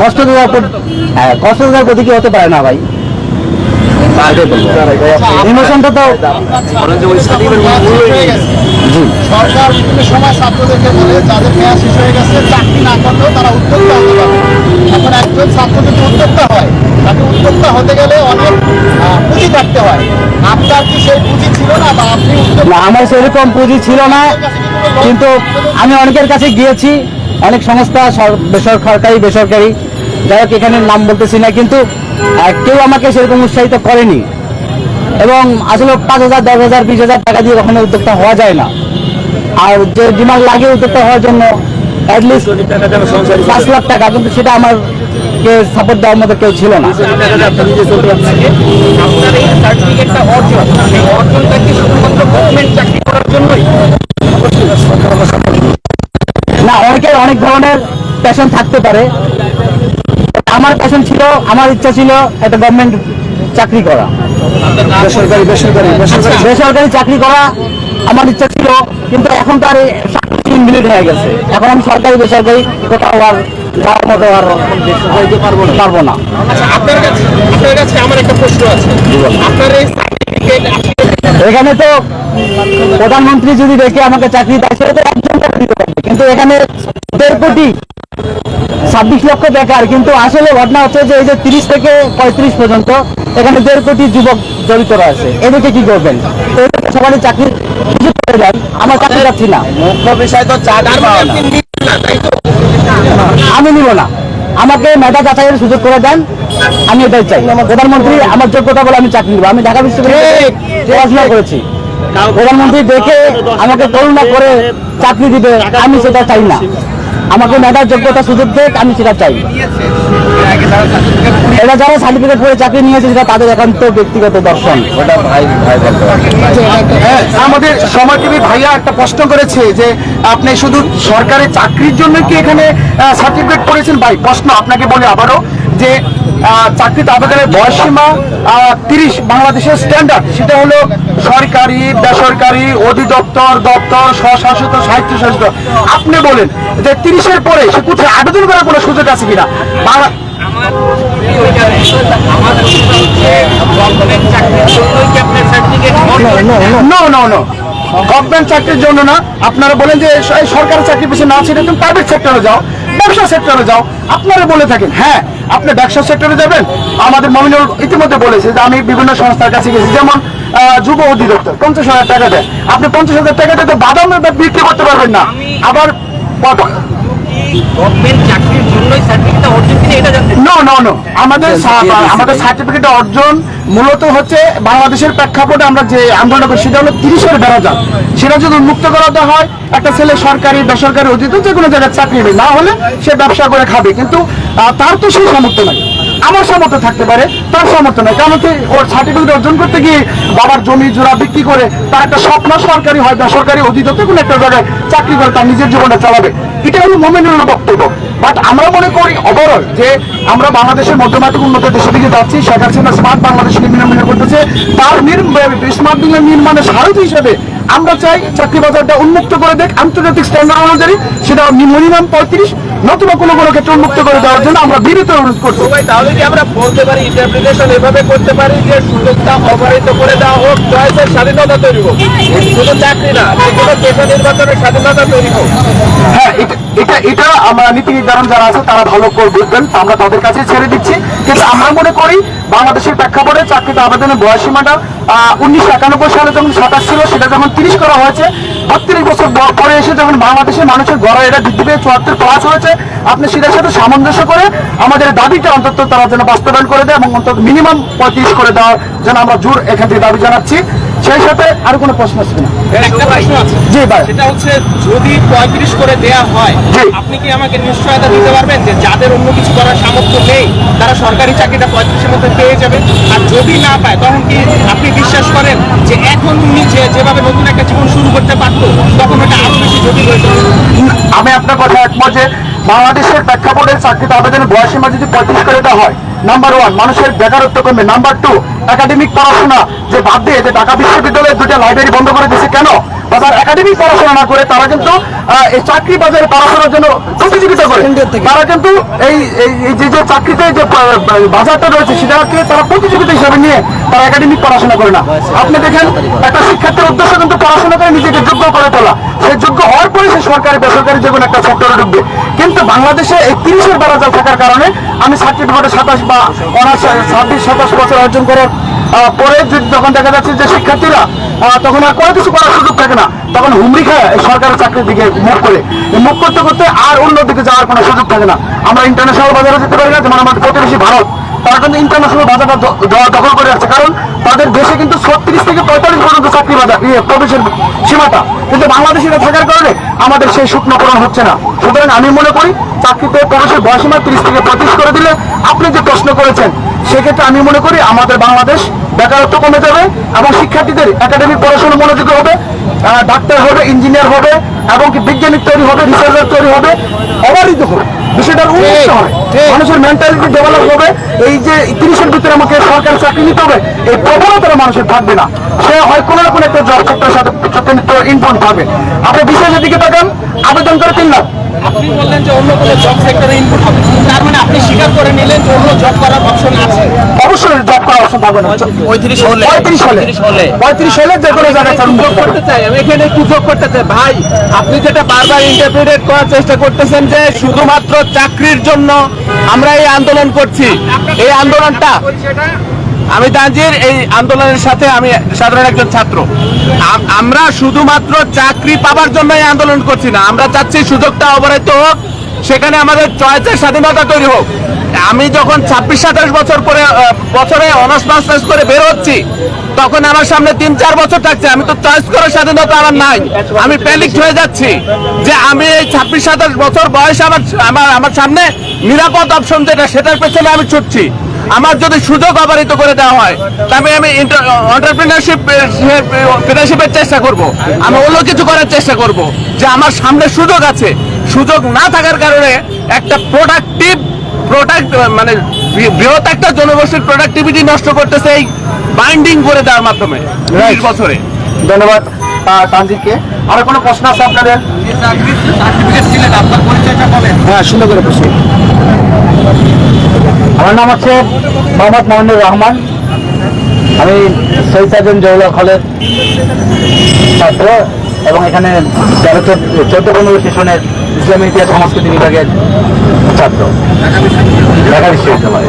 কষ্ট দেওয়ার হ্যাঁ কষ্ট দেওয়ার প্রতীকী হতে পারে না ভাই? ইমোশনটা তো জি। সরকার বিভিন্ন সময় ছাত্রদেরকে বলে যাদের মেয়াদ শেষ হয়ে গেছে চাকরি না করলেও তারা উদ্যোক্তা হতে পারবে এখন একজন ছাত্র যদি উদ্যোক্তা হয় তাকে উদ্যোক্তা হতে গেলে অনেক পুঁজি থাকতে হয়। আপনার কি সেই পুঁজি ছিল না বা আপনি আমার সেরকম পুঁজি ছিল না। কিন্তু আমি অনেকের কাছে গিয়েছি, অনেক সংস্থা, সর- বেসরকারি বেসরকারি, যাই হোক এখানে নাম বলতেছি না, কিন্তু কেউ আমাকে সেরকম উৎসাহিত করেনি। এবং আসলে পাঁচ হাজার, দশ হাজার, বিশ হাজার টাকা দিয়ে কখনো উদ্যোক্তা হওয়া যায় না। আর যে ডিমান্ড লাগে উদ্যোক্তা হওয়ার জন্য পাঁচ লাখ টাকা, কিন্তু সেটা আমার কে সাপোর্ট দেওয়ার মতো কেউ ছিল না। না অনেকের অনেক ধরনের প্যাশন থাকতে পারে। আমার প্যাশন ছিল আমার ইচ্ছা ছিল একটা গভর্নমেন্ট চাকরি করা। বেসরকারি বেসরকারি বেসরকারি। চাকরি করা আমার ইচ্ছা ছিল কিন্তু এখন তো আর ইনভিলিট হয়ে গেছে। এখন আমি সরকারি বেসরকারি কোথাও আর যাওয়ার মতো আর পারব না। পারব না। আচ্ছা আপনার কাছে আমার একটা প্রশ্ন আছে। আপনার এই সার্টিফিকেট এখানে তো প্রধানমন্ত্রী যদি রেখে আমাকে চাকরি দেয় সেটা তো একজন দিতে পারবে কিন্তু এখানে দেড় কোটি ছাব্বিশ লক্ষ বেকার। কিন্তু আসলে ঘটনা হচ্ছে যে এই যে তিরিশ থেকে পঁয়ত্রিশ পর্যন্ত এখানে দেড় কোটি যুবক জড়িত রয়েছে। এদেরকে কি করবেন? সবারই চাকরি সুযোগ করে দেন আমার চাকরি যাচ্ছি না। মুখ্য বিষয় তো আমি নিব না। আমাকে মেধা যাচাইয়ের সুযোগ করে দেন। আমি এটাই চাই। প্রধানমন্ত্রী আমার যোগ্যতা বলে আমি চাকরি নিব। আমি ঢাকা বিশ্ববিদ্যালয়ে পড়াশোনা করেছি। প্রধানমন্ত্রী দেখে আমাকে করুণা করে চাকরি দিবে আমি সেটা চাই না। আমাকে মেধার যোগ্যতা সুযোগ দেখ আমি সেটা চাই। এরা যারা সার্টিফিকেট পরে চাকরি নিয়েছে সেটা তাদের একান্ত ব্যক্তিগত দর্শন। ওটা ভাই ভাই হ্যাঁ, আমাদের সময় টিভি ভাইয়া একটা প্রশ্ন করেছে যে আপনি শুধু সরকারি চাকরির জন্য কি এখানে সার্টিফিকেট করেছেন? ভাই প্রশ্ন আপনাকে বলে আবারও যে চাকরিতে আবেদনের বয়সসীমা তিরিশ বাংলাদেশের স্ট্যান্ডার্ড সেটা হলো সরকারি বেসরকারি অধিদপ্তর দপ্তর স্বশাসিত স্বায়ত্তশাসিত আপনি বলেন যে তিরিশের পরে সে কোথায় আবেদন করার কোনো সুযোগ আছে কিনা বাংলা আমাদের হচ্ছে গভর্নমেন্ট চাকরির চাকরির জন্য না। আপনারা বলেন যে এই সরকারি চাকরি পিছিয়ে না ছেড়ে তুমি প্রাইভেট সেক্টরে যাও ব্যবসা সেক্টরে যাও। আপনারা বলে থাকেন হ্যাঁ আপনি ব্যবসা সেক্টরে যাবেন। আমাদের মমিনুল ইতিমধ্যে বলেছে যে আমি বিভিন্ন সংস্থার কাছে গেছি যেমন আহ, যুব অধিদপ্তর পঞ্চাশ হাজার টাকা দেয়। আপনি পঞ্চাশ হাজার টাকা দিয়ে তো বাদাম বিক্রি করতে পারবেন না। আবার গভর্নমেন্ট চাকরির জন্যই সার্টিফিকেট অর্জন কিনা এটা জানতে নো নো নো আমাদের আমাদের সার্টিফিকেট অর্জন মূলত হচ্ছে বাংলাদেশের প্রেক্ষাপটে আমরা যে আন্দোলন করি সেটা হলো তিরিশের সেটা যদি উন্মুক্ত করাতে হয় একটা ছেলে সরকারি বেসরকারি অধীত যে কোনো জায়গায় চাকরি নেই না হলে সে ব্যবসা করে খাবে। কিন্তু আহ, তার তো সেই সামর্থ্য নাই। আমার সামর্থ্য থাকতে পারে, তার সামর্থ্য নাই। কারণ হচ্ছে, ওর সার্টিফিকেট অর্জন করতে গিয়ে বাবার জমি, জোড়া বিক্রি করে, তার একটা স্বপ্ন সরকারি হয় বেসরকারি অধীনতে কোনো একটা জায়গায় চাকরি করে, তার নিজের জীবনটা চালাবে। এটা হলো মোমেন্টের বক্তব্য। বাট আমরা মনে করি ওভারঅল যে আমরা বাংলাদেশের মধ্যমাত্রিক উন্নত দেশের দিকে যাচ্ছি, শেখ হাসিনা স্মার্ট বাংলাদেশ নির্মাণ করতেছে, তার স্মার্ট বাংলা নির্মাণের সারথী হিসেবে আমরা চাই চাকরি বাজারটা উন্মুক্ত করে দেখ আন্তর্জাতিক স্ট্যান্ডার্ড অনুযায়ী সেটা মিনিমাম পঁয়ত্রিশ নতুবা কোনো কোনো ক্ষেত্রে উন্মুক্ত করে দেওয়ার জন্য আমরা বিরত অনুরোধ করছি। তাহলে কি আমরা বলতে পারি ইন্টারপ্রিটেশন এভাবে করতে পারি যে সুযোগটা অবহিত করে দেওয়া হোক চয়েসের স্বাধীনতা তৈরি হোক? শুধু চাকরি না যে কোনো পেশা নির্বাচনের স্বাধীনতা তৈরি হোক। হ্যাঁ এটা আমরা নীতি নির্ধারণ যারা আছে, তারা ভালো করে বুঝবেন আমরা তাদের কাছে ছেড়ে দিচ্ছি। কিন্তু আমরা মনে করি বাংলাদেশের প্রেক্ষাপটে চাকরিতে আবেদনের বয়সীমাটা উনিশশো একানব্বই সালে যখন সাতাশ ছিল, সেটা যখন তিরিশ করা হয়েছে, বত্রিশ বছর পরে এসে যখন বাংলাদেশের মানুষের গড় এটা বৃদ্ধি পেয়ে চুয়াত্তর প্লাস হয়েছে, আপনি সেটার সাথে সামঞ্জস্য করে আমাদের দাবিটা অন্তত তারা যেন বাস্তবায়ন করে দেয় এবং অন্তত মিনিমাম পঁয়ত্রিশ করে দেওয়ার যেন আমরা জোর এখান থেকে দাবি জানাচ্ছি। সেই সাথে আর কোনো প্রশ্ন আছে কিনা একটা প্রশ্ন আছে। জি ভাই। সেটা হচ্ছে যদি পঁয়ত্রিশ করে দেয়া হয় আপনি কি আমাকে নিশ্চয়তা দিতে পারবেন যে যাদের অন্য কিছু করার সামর্থ্য নেই তারা সরকারি চাকরিটা পঁয়ত্রিশের মধ্যে পেয়ে যাবে? আর যদি না পায় তখন কি আপনি বিশ্বাস করেন যে এখন উনি যে যেভাবে নতুন একটা জীবন শুরু করতে পারতো তখন ওটা আরও বেশি জটিল হয়ে যাবে? আমি আপনার কথা একমত যে বাংলাদেশের প্রেক্ষাপটে চাকরিতে আবেদনের বয়সীমা যদি পঁয়ত্রিশ করে দেওয়া হয় নাম্বার ওয়ান মানুষের বেকারত্ব কমবে। নাম্বার টু একাডেমিক পড়াশোনা। যে বাদ দিয়ে যে ঢাকা বিশ্ববিদ্যালয়ের দুটো লাইব্রেরি বন্ধ করে দিয়েছে কেন? বাজার একাডেমিক পড়াশোনা না করে তারা কিন্তু এই চাকরি বাজারে পড়াশোনার জন্য প্রতিযোগিতা করে। তারা কিন্তু এই এই যে যে চাকরিতে যে বাজারটা রয়েছে সেটাকে তারা প্রতিযোগিতা হিসাবে নিয়ে তারা একাডেমিক পড়াশোনা করে না। আপনি দেখেন একটা শিক্ষার্থীর উদ্দেশ্য কিন্তু পড়াশোনা করে নিজেকে যোগ্য করে তোলা। সে যোগ্য হওয়ার পরে সে সরকারি বেসরকারি যে কোনো একটা সেক্টরে ঢুকবে। কিন্তু বাংলাদেশে এই তিরিশের বারাজাল থাকার কারণে আমি সার্টিফিকেটে সাতাশ বা অনার্স ছাব্বিশ, সাতাশ বছর অর্জন করার পরে যখন দেখা যাচ্ছে যে শিক্ষার্থীরা তখন আর কোনো কিছু করার সুযোগ থাকে না। তখন হুমড়ি খায় সরকারের সরকারি চাকরির দিকে মুখ করে। মুখ করতে করতে আর অন্য দিকে যাওয়ার কোনো সুযোগ থাকে না। আমরা ইন্টারন্যাশনাল বাজারে যেতে পারি না, যেমন আমাদের প্রতিবেশী ভারত। তারা কিন্তু ইন্টারন্যাশনাল বাজারটা দখল করে আছে কারণ তাদের দেশে কিন্তু ছত্রিশ থেকে পঁয়তাল্লিশ পর্যন্ত চাকরি বাজার ইয়ে, প্রবেশের সীমাটা। কিন্তু বাংলাদেশে এটা থাকার কারণে আমাদের সেই স্বপ্ন পূরণ হচ্ছে না। সুতরাং আমি মনে করি চাকরিতে প্রবেশের বয়সীমা তিরিশ থেকে পঁয়ত্রিশ করে দিলে আপনি যে প্রশ্ন করেছেন সেক্ষেত্রে আমি মনে করি আমাদের বাংলাদেশ বেকারত্ব কমে যাবে এবং শিক্ষার্থীদের একাডেমিক পড়াশোনা মনোযোগী হবে ডাক্তার হবে ইঞ্জিনিয়ার হবে এবং কি বিজ্ঞানিক তৈরি হবে রিসার্চার তৈরি হবে অবারিত হবে। বিষয়টার উন্নত হবে মানুষের মেন্টালিটি ডেভেলপ হবে। এই যে তিরিশের ভিতরে আমাকে সরকারি চাকরি নিতে হবে এই প্রবণতাটা মানুষের থাকবে না। সে হয় কোনো না কোনো একটা জব সেক্টরের সাথে ইনফর্ম থাকবে। আপনি বিশেষের দিকে তাকান আবেদন করে তিন লাখ। আপনি বললেন যে অন্য কোনো জব সেক্টরে ইনপুট হবে। তার মানে আপনি স্বীকার করে নিলেন যে অন্য জব করার অপশন আছে। অবশ্যই জব করার অপশন থাকবে না। পঁয়ত্রিশ হলে। পঁয়ত্রিশ হলে। পঁয়ত্রিশ হলে। যে কোনো জায়গায় যোগ করতে চাই। আমি এখানে একটু যোগ করতে চাই। ভাই আপনি যেটা বারবার ইন্টারপ্রিটেট করার চেষ্টা করতেছেন যে শুধুমাত্র চাকরির জন্য আমরা এই আন্দোলন করছি। এই আন্দোলনটা আমি তানজির, এই আন্দোলনের সাথে আমি সাধারণ একজন ছাত্র। আমরা শুধুমাত্র চাকরি পাবার জন্য এই আন্দোলন করছি না, আমরা চাচ্ছি সুযোগটা অবরাইত হোক সেখানে আমাদের চয়েসের স্বাধীনতা তৈরি হোক। আমি যখন ছাব্বিশ, সাতাশ বছর পরে বছরে অনার্স মাস্টার্স করে বের হচ্ছি, তখন আমার সামনে তিন, চার বছর থাকছে। আমি তো চয়েস করার স্বাধীনতা আমার নাই। আমি প্যানিক হয়ে যাচ্ছি যে আমি এই ছাব্বিশ, সাতাশ বছর বয়সে আমার আমার আমার সামনে নিরাপদ অপশন যেটা, সেটার পেছনে আমি ছুটছি। আমার যদি সুযোগ অবারিত করে দেওয়া হয়, তবে আমি অন্টারপ্রিনারশিপ লিডারশিপের চেষ্টা করব। আমি অন্য কিছু করার চেষ্টা করব যে আমার সামনে সুযোগ আছে। সুযোগ না থাকার কারণে একটা প্রোডাক্টিভ প্রোডাক্ট মানে বৃহৎ একটা জনগোষ্ঠীর প্রোডাক্টিভিটি নষ্ট করতেছে এই বাইন্ডিং করে দেওয়ার মাধ্যমে বছরে। ধন্যবাদ তানজিদকে। আর কোনো প্রশ্ন আছে আপনাদের? হ্যাঁ সুন্দর করে প্রশ্ন। আমার নাম হচ্ছে মোহাম্মদ মামুনুর রহমান। আমি সার্জন জহুলা হলের ছাত্র। এবং এখানে তেরো চোদ্দ পনেরো সেশনের ইসলামী ইতিহাস সংস্কৃতি বিভাগের ছাত্র ঢাকা বিশ্ববিদ্যালয়।